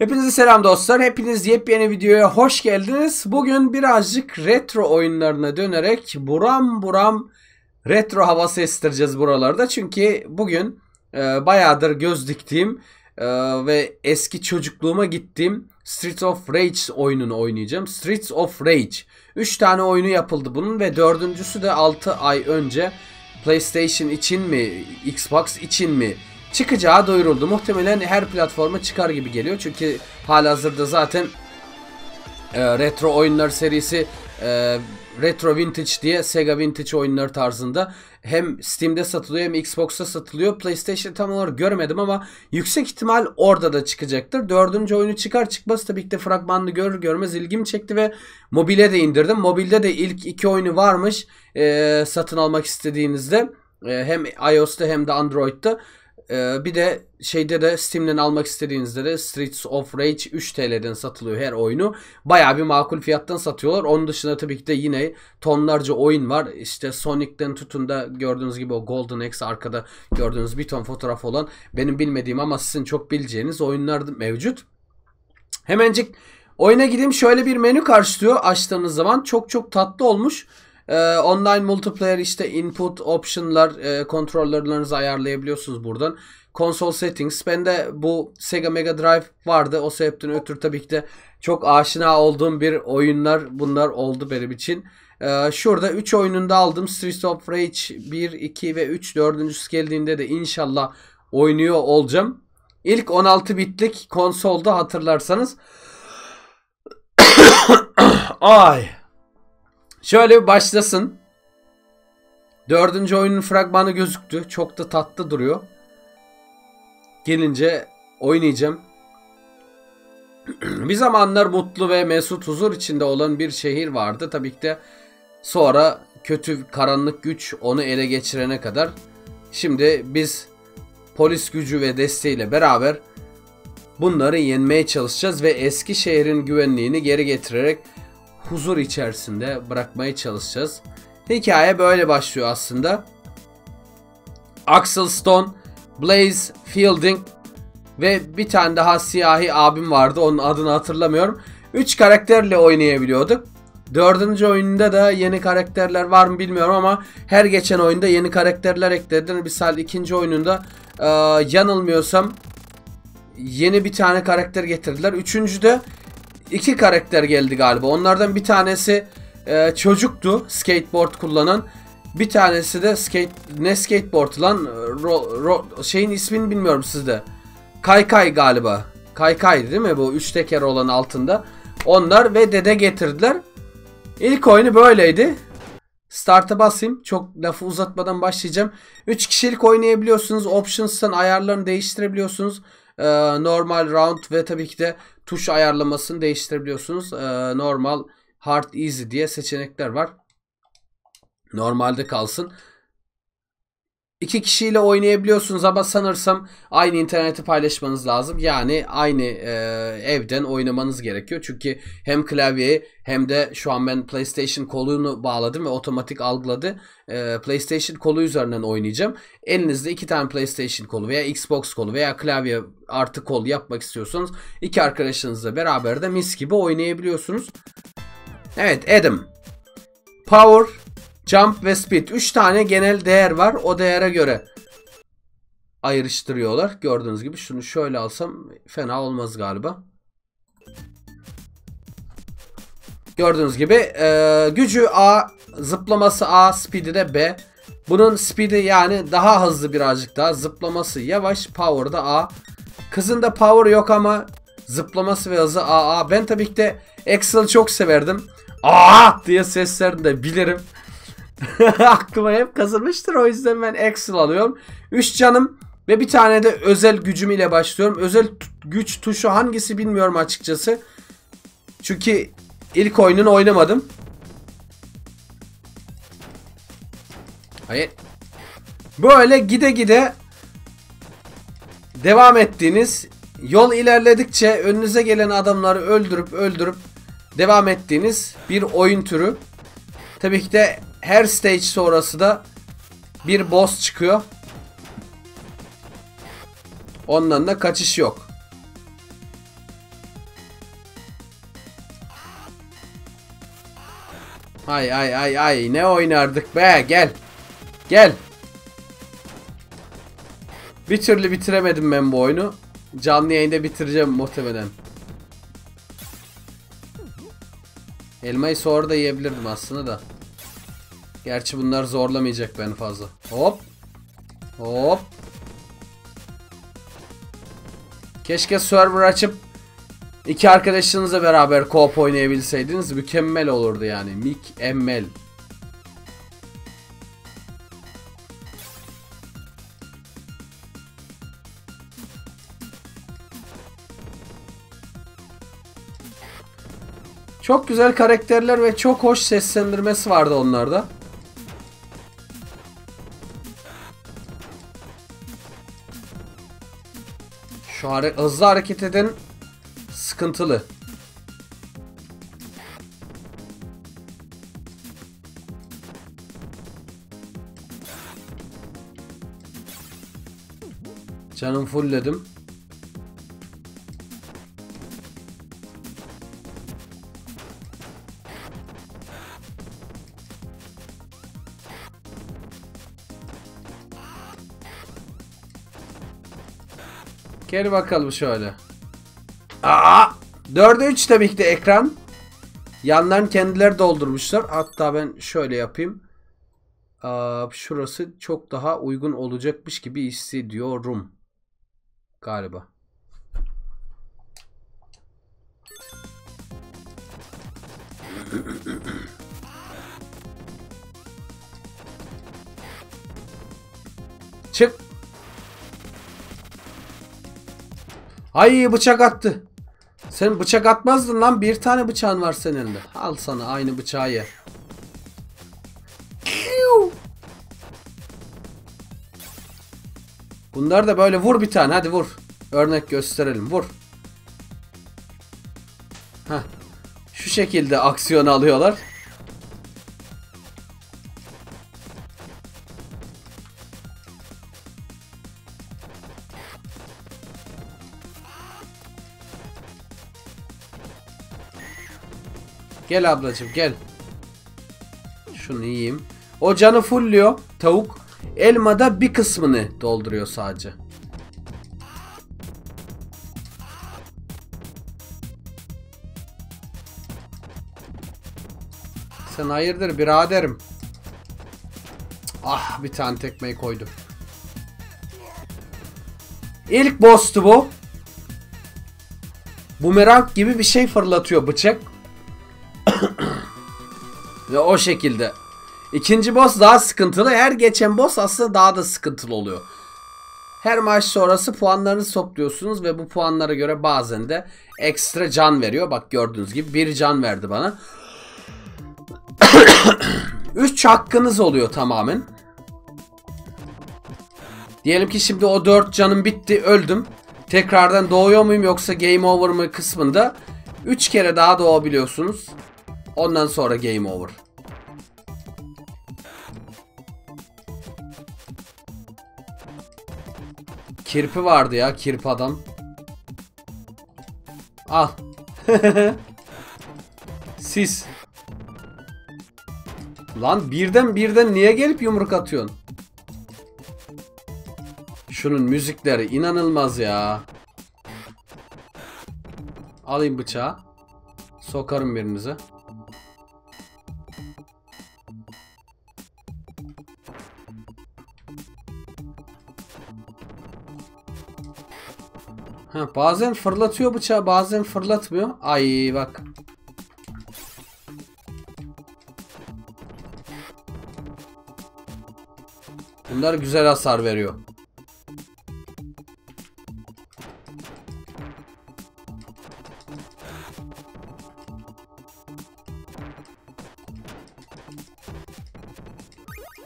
Hepinize selam dostlar. Hepiniz yepyeni videoya hoş geldiniz. Bugün birazcık retro oyunlarına dönerek buram buram retro havası estireceğiz buralarda. Çünkü bugün e, bayağıdır göz diktiğim e, ve eski çocukluğuma gittiğim Streets of Rage oyununu oynayacağım. Streets of Rage. 3 tane oyunu yapıldı bunun ve dördüncüsü de 6 ay önce PlayStation için mi, Xbox için mi çıkacağı duyuruldu. Muhtemelen her platforma çıkar gibi geliyor. Çünkü halihazırda zaten e, retro oyunlar serisi e, Retro Vintage diye Sega Vintage oyunları tarzında hem Steam'de satılıyor hem Xbox'ta satılıyor. PlayStation tam olarak görmedim ama yüksek ihtimal orada da çıkacaktır. Dördüncü oyunu çıkar çıkmaz tabii ki de fragmanını görür görmez ilgimi çekti ve mobile de indirdim. Mobilde de ilk iki oyunu varmış e, satın almak istediğinizde. E, hem iOS'ta hem de Android'da. Ee, bir de şeyde de Steam'den almak istediğinizde de Streets of Rage 3 TL'den satılıyor her oyunu. Baya bir makul fiyattan satıyorlar. Onun dışında tabii ki de yine tonlarca oyun var. İşte Sonic'ten tutun da gördüğünüz gibi o Golden Axe arkada gördüğünüz bir ton fotoğraf olan benim bilmediğim ama sizin çok bileceğiniz oyunlar mevcut. Hemencik oyuna gideyim şöyle bir menü karşılıyor açtığınız zaman. Çok çok tatlı olmuş. Ee, online multiplayer işte input option'lar e, kontrollerlerinizi ayarlayabiliyorsunuz buradan. Console settings. Bende bu Sega Mega Drive vardı. O sebepten ötürü tabii ki de çok aşina olduğum bir oyunlar bunlar oldu benim için. Ee, şurada 3 oyununda aldım. Streets of Rage 1, 2 ve 3 dördüncüsü geldiğinde de inşallah oynuyor olacağım. İlk 16 bitlik konsolda hatırlarsanız Ay Şöyle bir başlasın. Dördüncü oyunun fragmanı gözüktü. Çok da tatlı duruyor. Gelince oynayacağım. bir zamanlar mutlu ve mesut huzur içinde olan bir şehir vardı. Tabii ki de sonra kötü karanlık güç onu ele geçirene kadar. Şimdi biz polis gücü ve desteğiyle beraber bunları yenmeye çalışacağız ve eski şehrin güvenliğini geri getirerek huzur içerisinde bırakmaya çalışacağız. Hikaye böyle başlıyor aslında. Axel Stone, Blaze Fielding ve bir tane daha siyahi abim vardı. Onun adını hatırlamıyorum. 3 karakterle oynayabiliyorduk. Dördüncü oyunda da yeni karakterler var mı bilmiyorum ama her geçen oyunda yeni karakterler eklediler. Misal ikinci oyununda e, yanılmıyorsam yeni bir tane karakter getirdiler. Üçüncüde iki karakter geldi galiba. Onlardan bir tanesi e, çocuktu skateboard kullanan. Bir tanesi de skate ne skateboard lan ro, ro, şeyin ismini bilmiyorum sizde. Kaykay galiba. Kaykay değil mi bu üç teker olan altında. Onlar ve dede getirdiler. İlk oyunu böyleydi. Start'a basayım. Çok lafı uzatmadan başlayacağım. 3 kişilik oynayabiliyorsunuz. Options'tan ayarlarını değiştirebiliyorsunuz. Ee, normal round ve tabii ki de tuş ayarlamasını değiştirebiliyorsunuz. Ee, normal, hard, easy diye seçenekler var. Normalde kalsın. İki kişiyle oynayabiliyorsunuz ama sanırsam aynı interneti paylaşmanız lazım. Yani aynı e, evden oynamanız gerekiyor. Çünkü hem klavyeyi hem de şu an ben PlayStation kolunu bağladım ve otomatik algıladı. E, PlayStation kolu üzerinden oynayacağım. Elinizde iki tane PlayStation kolu veya Xbox kolu veya klavye artı kol yapmak istiyorsanız iki arkadaşınızla beraber de mis gibi oynayabiliyorsunuz. Evet Adam. Power, Jump ve Speed. 3 tane genel değer var. O değere göre ayrıştırıyorlar. Gördüğünüz gibi şunu şöyle alsam fena olmaz galiba. Gördüğünüz gibi e, gücü A, zıplaması A, speed'i de B. Bunun speed'i yani daha hızlı birazcık daha. Zıplaması yavaş, power da A. Kızın da power yok ama zıplaması ve hızı AA. Ben tabii ki de Excel çok severdim. Aa diye seslerini de bilirim. Aklıma hep kazınmıştır. O yüzden ben Excel alıyorum. 3 canım ve bir tane de özel gücüm ile başlıyorum. Özel güç tuşu hangisi bilmiyorum açıkçası. Çünkü ilk oyununu oynamadım. Hayır. Böyle gide gide devam ettiğiniz yol ilerledikçe önünüze gelen adamları öldürüp öldürüp devam ettiğiniz bir oyun türü. Tabii ki de her stage sonrası da bir boss çıkıyor. Ondan da kaçış yok. Ay ay ay ay ne oynardık be gel. Gel. Bir türlü bitiremedim ben bu oyunu. Canlı yayında bitireceğim muhtemelen. Elmayı sonra da yiyebilirdim aslında da. Gerçi bunlar zorlamayacak beni fazla. Hop. Hop. Keşke server açıp iki arkadaşınızla beraber co-op oynayabilseydiniz mükemmel olurdu yani. Mükemmel. Çok güzel karakterler ve çok hoş seslendirmesi vardı onlarda. Şu hare hızlı hareket eden sıkıntılı. Canım fullledim. Gel bakalım şöyle. Aa! 4'e 3 tabii de ekran. Yanlarını kendileri doldurmuşlar. Hatta ben şöyle yapayım. Aa, şurası çok daha uygun olacakmış gibi hissediyorum. Galiba. Çık. Ay bıçak attı. Sen bıçak atmazdın lan. Bir tane bıçağın var senin elinde. Al sana aynı bıçağı ye. Bunlar da böyle vur bir tane. Hadi vur. Örnek gösterelim. Vur. Heh. Şu şekilde aksiyon alıyorlar. Gel ablacığım gel. Şunu yiyeyim. O canı fullüyor tavuk. Elmada bir kısmını dolduruyor sadece. Sen hayırdır biraderim. Ah bir tane tekmeyi koydum. İlk boss'tu bu. Bumerang gibi bir şey fırlatıyor bıçak. Ve o şekilde. İkinci boss daha sıkıntılı. Her geçen boss aslında daha da sıkıntılı oluyor. Her maç sonrası puanlarınızı topluyorsunuz ve bu puanlara göre bazen de ekstra can veriyor. Bak gördüğünüz gibi bir can verdi bana. 3 hakkınız oluyor tamamen. Diyelim ki şimdi o 4 canım bitti öldüm. Tekrardan doğuyor muyum yoksa game over mı kısmında 3 kere daha doğabiliyorsunuz. Ondan sonra game over. Kirpi vardı ya kirpi adam. Al. Sis. Lan birden birden niye gelip yumruk atıyorsun? Şunun müzikleri inanılmaz ya. Alayım bıçağı. Sokarım birinize. Ha, bazen fırlatıyor bıçağı bazen fırlatmıyor. Ay bak. Bunlar güzel hasar veriyor.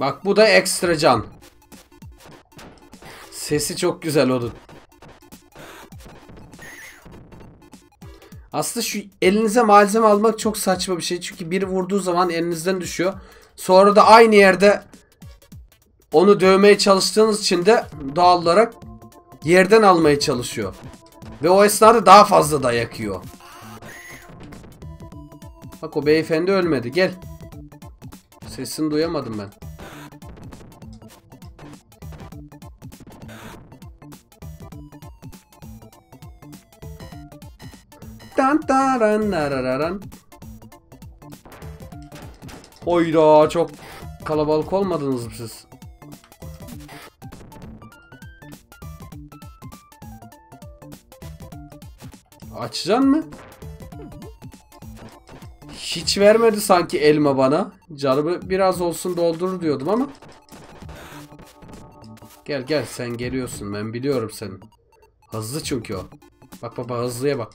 Bak bu da ekstra can. Sesi çok güzel onun. Aslında şu elinize malzeme almak çok saçma bir şey. Çünkü biri vurduğu zaman elinizden düşüyor. Sonra da aynı yerde onu dövmeye çalıştığınız için de doğal olarak yerden almaya çalışıyor. Ve o esnada daha fazla dayak yiyor. Bak o beyefendi ölmedi. Gel. Sesini duyamadım ben. Tan taran narararan. Oyda çok kalabalık olmadınız mı siz? Açacaksın mı? Hiç vermedi sanki elma bana. Canımı biraz olsun doldurur diyordum ama. Gel gel sen geliyorsun ben biliyorum senin. Hızlı çünkü o. Bak baba hızlıya bak.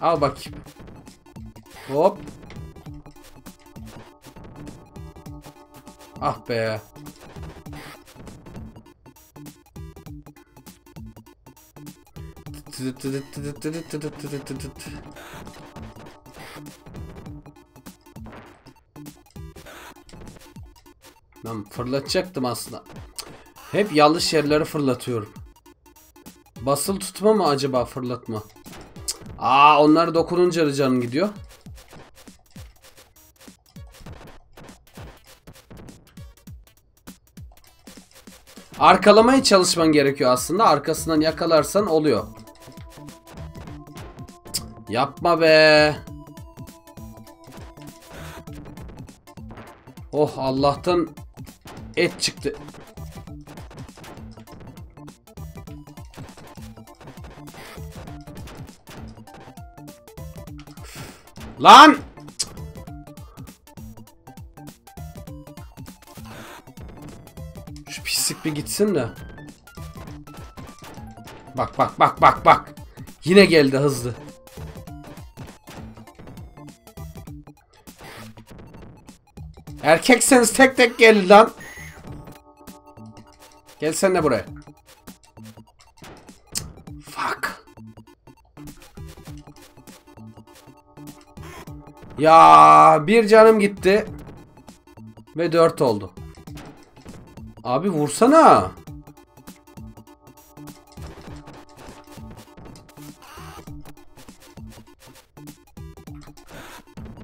Al bakayım. Hop. Ah be. Lan fırlatacaktım aslında. Hep yanlış yerlere fırlatıyorum. Basılı tutma mı acaba fırlatma? Aa onlar dokununca canın gidiyor. Arkalamaya çalışman gerekiyor aslında. Arkasından yakalarsan oluyor. Cık, Yapma be. Oh Allah'tan et çıktı. Lan! Şu pislik bir gitsin de. Bak bak bak bak bak. Yine geldi hızlı. Erkekseniz tek tek lan. Gel sen de buraya. Ya bir canım gitti. Ve dört oldu. Abi vursana.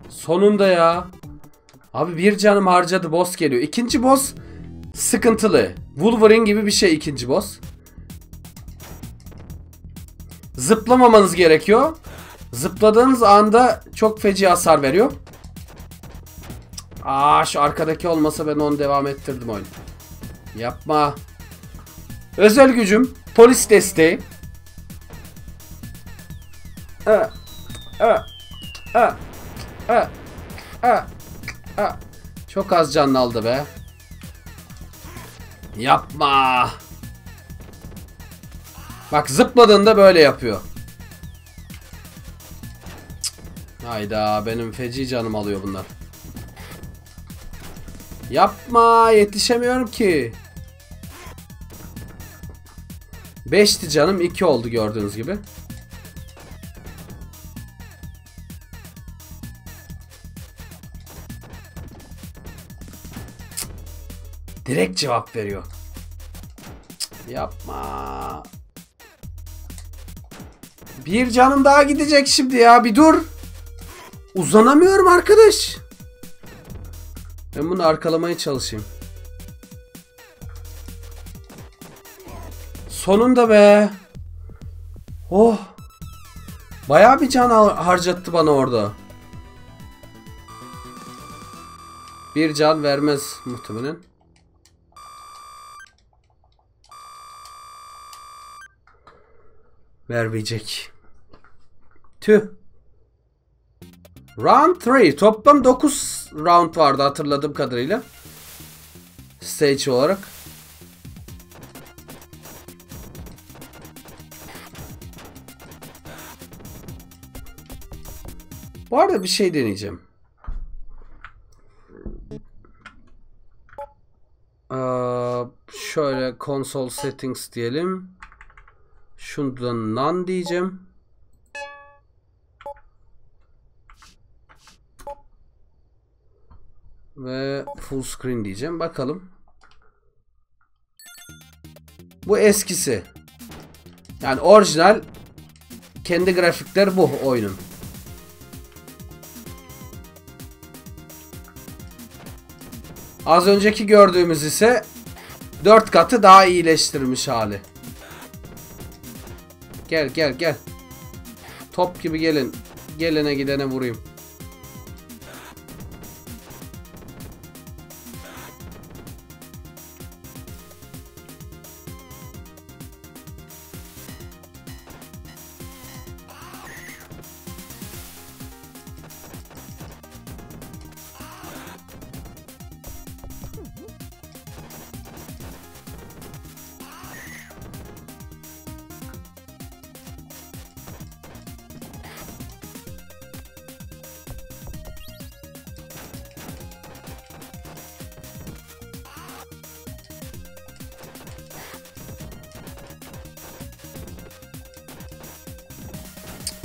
Sonunda ya. Abi bir canım harcadı boss geliyor. İkinci boss sıkıntılı. Wolverine gibi bir şey ikinci boss. Zıplamamanız gerekiyor. Zıpladığınız anda çok feci hasar veriyor. Aa şu arkadaki olmasa ben onu devam ettirdim oyunu. Yapma. Özel gücüm. Polis desteği. Çok az canlı aldı be. Yapma. Bak zıpladığında böyle yapıyor. Hayda benim feci canım alıyor bunlar. Yapma yetişemiyorum ki. 5'ti canım 2 oldu gördüğünüz gibi. Direkt cevap veriyor. Yapma. Bir canım daha gidecek şimdi ya bir dur. Uzanamıyorum arkadaş. Ben bunu arkalamaya çalışayım. Sonunda be. Oh. Bayağı bir can har- harcattı bana orada. Bir can vermez muhtemelen. Vermeyecek. Tüh. Round 3. Toplam 9 round vardı hatırladığım kadarıyla. Stage olarak. Bu arada bir şey deneyeceğim. Ee, şöyle console settings diyelim. Şundan none diyeceğim. Ve full screen diyeceğim. Bakalım. Bu eskisi. Yani orijinal kendi grafikleri bu oyunun. Az önceki gördüğümüz ise 4 katı daha iyileştirilmiş hali. Gel gel gel. Top gibi gelin. Gelene gidene vurayım.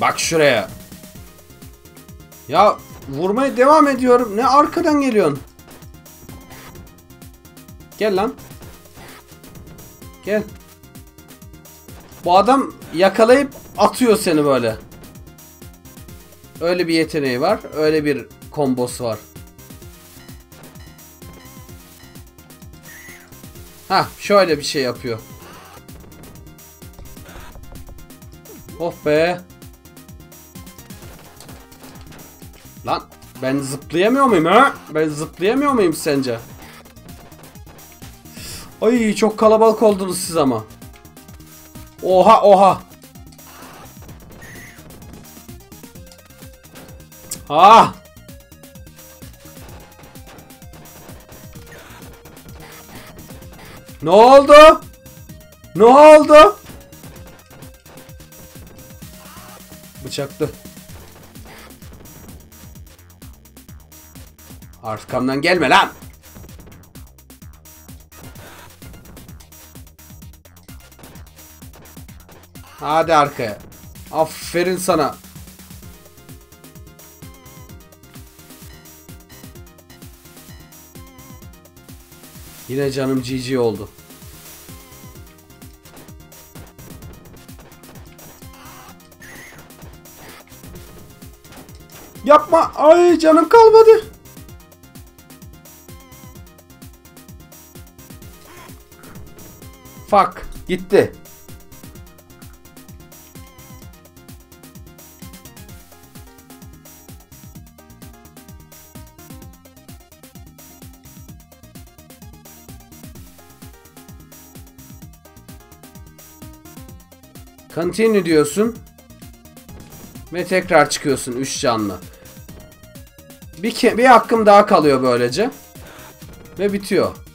Bak şuraya. Ya vurmaya devam ediyorum. Ne arkadan geliyorsun? Gel lan. Gel. Bu adam yakalayıp atıyor seni böyle. Öyle bir yeteneği var. Öyle bir kombosu var. Ha, şöyle bir şey yapıyor. Oh be. Ben zıplayamıyor muyum ha? Ben zıplayamıyor muyum sence? Ay çok kalabalık oldunuz siz ama. Oha oha. Ah. Ne oldu? Ne oldu? Bıçaklı. Arkamdan gelme lan. Hadi arkaya. Aferin sana. Yine canım GG oldu. Yapma. Ay canım kalmadı. Fuck. Gitti. Continue diyorsun. Ve tekrar çıkıyorsun 3 canlı. Bir, bir hakkım daha kalıyor böylece. Ve bitiyor.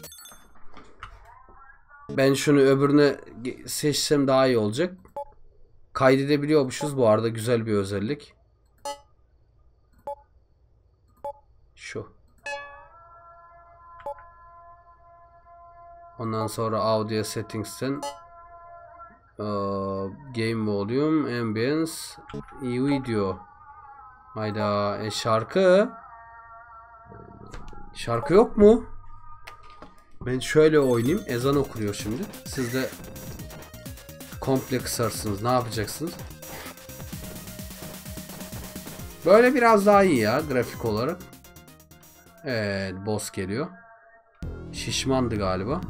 Ben şunu öbürüne seçsem daha iyi olacak. Kaydedebiliyormuşuz bu arada güzel bir özellik. Şu. Ondan sonra audio settings'ten eee, game volume, ambience, video. Hayda, e şarkı. Şarkı yok mu? Ben şöyle oynayayım. Ezan okunuyor şimdi. Siz de komple kısarsınız. Ne yapacaksınız? Böyle biraz daha iyi ya grafik olarak. Evet boss geliyor. Şişmandı galiba.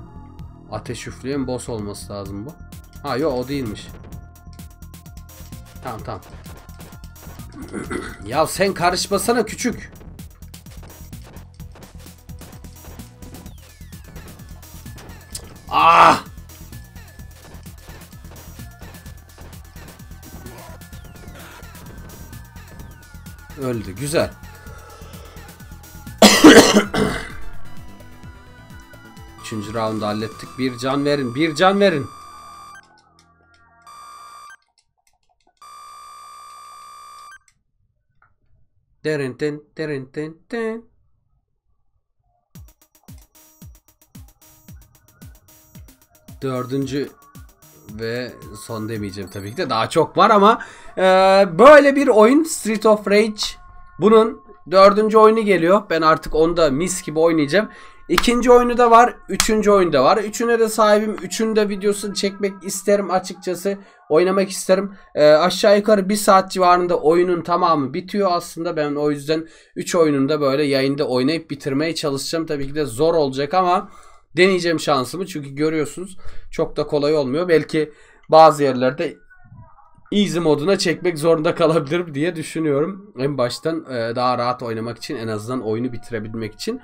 Ateş üfleyen boss olması lazım bu. Ha yok o değilmiş. Tamam tamam. ya sen karışmasana küçük. Öldü. Güzel. Üçüncü roundu hallettik. Bir can verin. Bir can verin. Derin ten derin ten ten. Dördüncü ve son demeyeceğim tabii ki de daha çok var ama e, böyle bir oyun Street of Rage bunun dördüncü oyunu geliyor. Ben artık onu da mis gibi oynayacağım. İkinci oyunu da var. Üçüncü oyunu da var. Üçüne de sahibim. Üçünü de videosunu çekmek isterim açıkçası. Oynamak isterim. Ee, aşağı yukarı bir saat civarında oyunun tamamı bitiyor aslında. Ben o yüzden 3 oyununu da böyle yayında oynayıp bitirmeye çalışacağım. Tabii ki de zor olacak ama deneyeceğim şansımı. Çünkü görüyorsunuz çok da kolay olmuyor. Belki bazı yerlerde easy moduna çekmek zorunda kalabilirim diye düşünüyorum. En baştan e, daha rahat oynamak için en azından oyunu bitirebilmek için.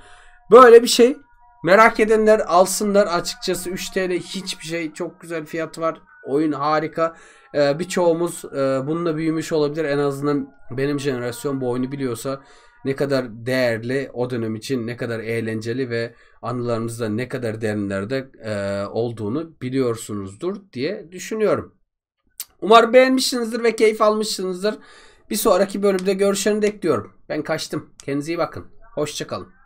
Böyle bir şey. Merak edenler alsınlar. Açıkçası 3 TL hiçbir şey. Çok güzel fiyatı var. Oyun harika. E, birçoğumuz e, bununla büyümüş olabilir. En azından benim jenerasyon bu oyunu biliyorsa ne kadar değerli o dönem için ne kadar eğlenceli ve anılarımızda ne kadar derinlerde e, olduğunu biliyorsunuzdur diye düşünüyorum. Umarım beğenmişsinizdir ve keyif almışsınızdır. Bir sonraki bölümde görüşeni bekliyorum. Ben kaçtım. Kendinize iyi bakın. Hoşçakalın.